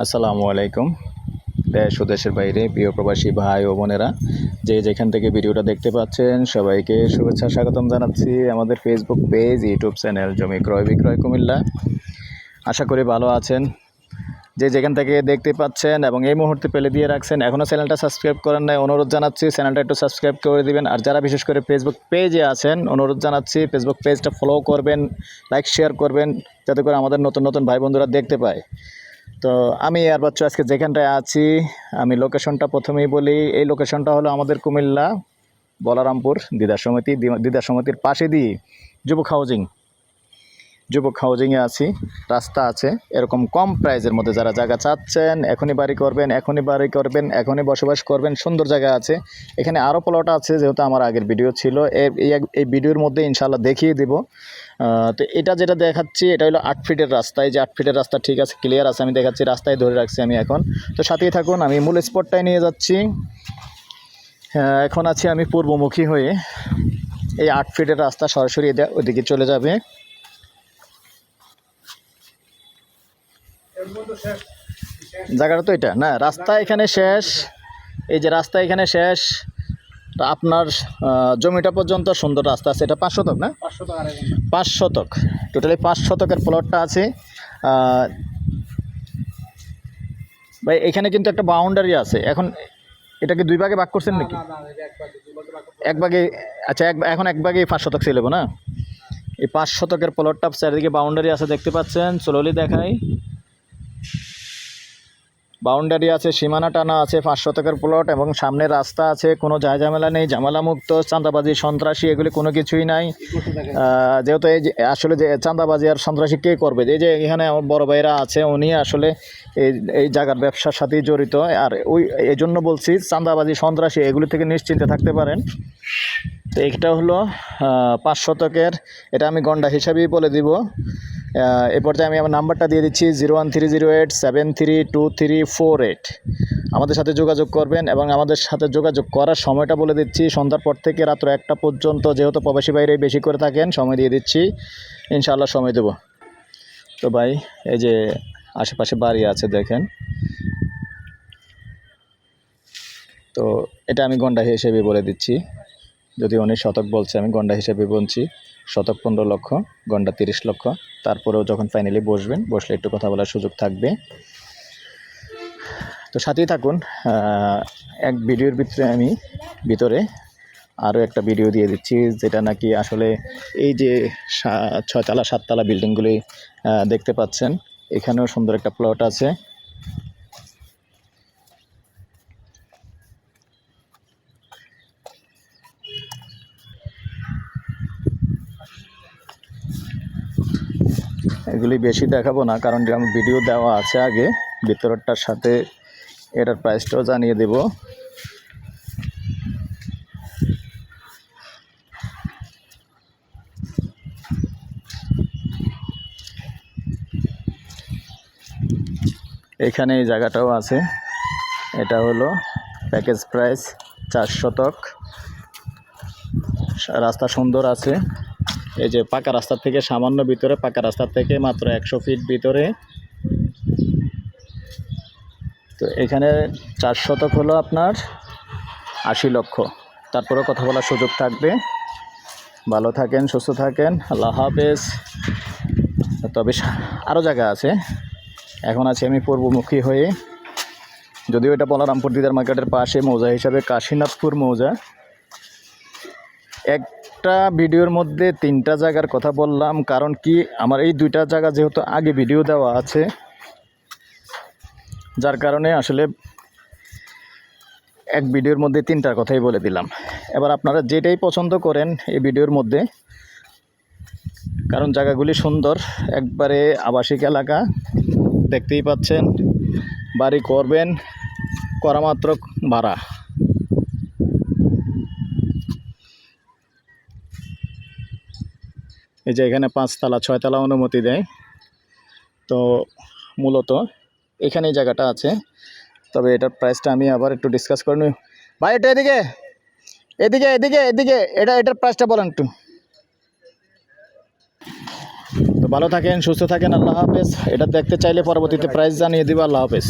আসসালামু আলাইকুম। দেশ ও দেশের বাইরে প্রিয় প্রবাসী ভাই ও বোনেরা, যে যেখান থেকে ভিডিওটা দেখতে পাচ্ছেন, সবাইকে শুভেচ্ছা স্বাগতম জানাচ্ছি আমাদের ফেসবুক পেজ ইউটিউব চ্যানেল জমি ক্রয় বিক্রয় কুমিল্লা। আশা করি ভালো আছেন। যে যেখান থেকে দেখতে পাচ্ছেন এবং এই মুহূর্তে পেলে দিয়ে রাখছেন এখনও চ্যানেলটা সাবস্ক্রাইব করেন নাই, অনুরোধ জানাচ্ছি চ্যানেলটা একটু সাবস্ক্রাইব করে দিবেন। আর যারা বিশেষ করে ফেসবুক পেজে আছেন, অনুরোধ জানাচ্ছি ফেসবুক পেজটা ফলো করবেন লাইক শেয়ার করবেন, যাতে করে আমাদের নতুন নতুন ভাই বন্ধুরা দেখতে পায়। তো আমি আর বাচ্চা আজকে যেখানটায় আছি, আমি লোকেশনটা প্রথমেই বলি, এই লোকেশনটা হলো আমাদের কুমিল্লা, বলারামপুর দিদা সমিতি দিদা সমিতির পাশে দিয়ে, যুবক হাউজিং যুবক হাউজিংয়ে আছি রাস্তা আছে এরকম কম প্রাইজের মধ্যে যারা জায়গা চাচ্ছেন এখনই বাড়ি করবেন এখনই বাড়ি করবেন এখনই বসবাস করবেন সুন্দর জায়গা আছে। এখানে আরও প্লট আছে যেহেতু আমার আগের ভিডিও ছিল এই ভিডিওর মধ্যে ইনশাল্লাহ দেখিয়ে দিব। তো এটা যেটা দেখাচ্ছি এটা হলো আট ফিটের রাস্তা। এই যে আট ফিটের রাস্তা ঠিক আছে ক্লিয়ার আছে আমি দেখাচ্ছি রাস্তায় ধরে রাখছি আমি এখন। তো সাথেই থাকুন আমি মূল স্পটটায় নিয়ে যাচ্ছি। হ্যাঁ, এখন আছি আমি পূর্বমুখী হয়ে। এই আট ফিটের রাস্তা সরাসরি ওদিকে চলে যাবে। জায়গাটা তো এটা, না? রাস্তা এখানে শেষ। এই যে রাস্তা এখানে শেষ। আপনার জমিটা পর্যন্ত সুন্দর রাস্তা আছে। এটা পাঁচ শতক, না? পাঁচ শতক। টোটালি পাঁচ শতকের প্লটটা আছে। ভাই, এখানে কিন্তু একটা বাউন্ডারি আছে। এখন এটাকে দুই ভাগে ভাগ করছেন নাকি? এক ভাগে আচ্ছা এক, এখন এক ভাগে পাঁচ শতক ছিল, না? এই পাঁচ শতকের প্লটটা চারিদিকে বাউন্ডারি আছে, দেখতে পাচ্ছেন। স্লোলি দেখাই। বাউন্ডারি আছে, সীমানা টানা আছে, পাঁচ শতকের প্লট এবং সামনে রাস্তা আছে, কোনো যায় ঝামেলা নেই ঝামেলা মুক্ত চাঁদাবাজি, সন্ত্রাসী, এগুলি কোনো কিছুই নাই। যেহেতু এই আসলে যে চাঁদাবাজি আর সন্ত্রাসী কে করবে? এই যে এখানে আমার বড় ভাইরা আছে, উনি আসলে এই এই জায়গার ব্যবসার সাথেই জড়িত। আর ওই এই জন্য বলছি চাঁদাবাজি, সন্ত্রাসী, এগুলি থেকে নিশ্চিন্তে থাকতে পারেন। তো এটা হলো পাঁচ শতকের, এটা আমি গন্ডা হিসাবেই বলে দিব। এ পর্যায়ে আমি আমার নাম্বারটা দিয়ে দিচ্ছি zero one three zero eight seven three two three four eight. আমাদের সাথে যোগাযোগ করবেন এবং আমাদের সাথে যোগাযোগ করার সময়টা বলে দিচ্ছি। সন্ধ্যার পর থেকে রাত্র একটা পর্যন্ত যেহেতু প্রবাসী বাইরে বেশি করে থাকেন, সময় দিয়ে দিচ্ছি। ইনশাআল্লাহ সময় দেবো। তো ভাই, এই যে আশেপাশে বাড়ি আছে দেখেন। তো এটা আমি গন্ডা হিসেবে বলে দিচ্ছি। যদি উনি শতক বলছে, আমি গন্ডা হিসেবে বলছি। শতক পনেরো লক্ষ, গন্ডা তিরিশ লক্ষ। তারপরেও যখন ফাইনালি বসবেন, বসলে একটু কথা বলার সুযোগ থাকবে। তো সাথেই থাকুন এক ভিডিওর ভিতরে আমি, ভিতরে আরও একটা ভিডিও দিয়ে দিচ্ছি, যেটা নাকি আসলে এই যে ছয়তলা, সাততলা বিল্ডিংগুলি দেখতে পাচ্ছেন, এখানেও সুন্দর একটা প্লট আছে। এগুলি বেশি দেখাবো না, কারণ যেমন ভিডিও দেওয়া আছে আগে, ভিতরটার সাথে এটার প্রাইসটাও জানিয়ে দেব। এখানে এই জায়গাটাও আছে, এটা হলো প্যাকেজ প্রাইস চার শতক। রাস্তা সুন্দর আছে। এই যে পাকা রাস্তার থেকে সামান্য ভিতরে, পাকা রাস্তার থেকে মাত্র একশো ফিট ভিতরে। তো এখানে চার শতক হলো আপনার আশি লক্ষ। তারপরেও কথা বলার সুযোগ থাকবে। ভালো থাকেন, সুস্থ থাকেন। আল্লাহ হাফেজ। তবে আরও জায়গা আছে। এখন আছি আমি পূর্বমুখী হয়ে। যদিও এটা বলারামপুর দিদার মার্কেটের পাশে মৌজা হিসাবে কাশীনাথপুর মৌজা। একটা ভিডিওর মধ্যে তিনটা জায়গার কথা বললাম, কারণ কি আমার এই দুইটা জায়গা যেহেতু আগে ভিডিও দেওয়া আছে, যার কারণে আসলে এক ভিডিওর মধ্যে তিনটার কথাই বলে দিলাম। এবার আপনারা যেটাই পছন্দ করেন এই ভিডিওর মধ্যে, কারণ জায়গাগুলি সুন্দর, একবারে আবাসিক এলাকা, দেখতেই পাচ্ছেন, বাড়ি করবেন করা মাত্র ভাড়া। এই যে এখানে পাঁচতলা ছয়তলা অনুমতি দেয়। তো মূলত এখানে জায়গাটা আছে। তবে এটার প্রাইসটা আমি আবার একটু ডিসকাস করে নিই। ভাই, এটা এদিকে এদিকে এদিকে এদিকে, এটা, এটার প্রাইসটা বলেন একটু। তো ভালো থাকেন, সুস্থ থাকেন, আল্লাহ হাফেজ। এটা দেখতে চাইলে পরবর্তীতে প্রাইস জানিয়ে দিব, আল্লাহ হাফেজ।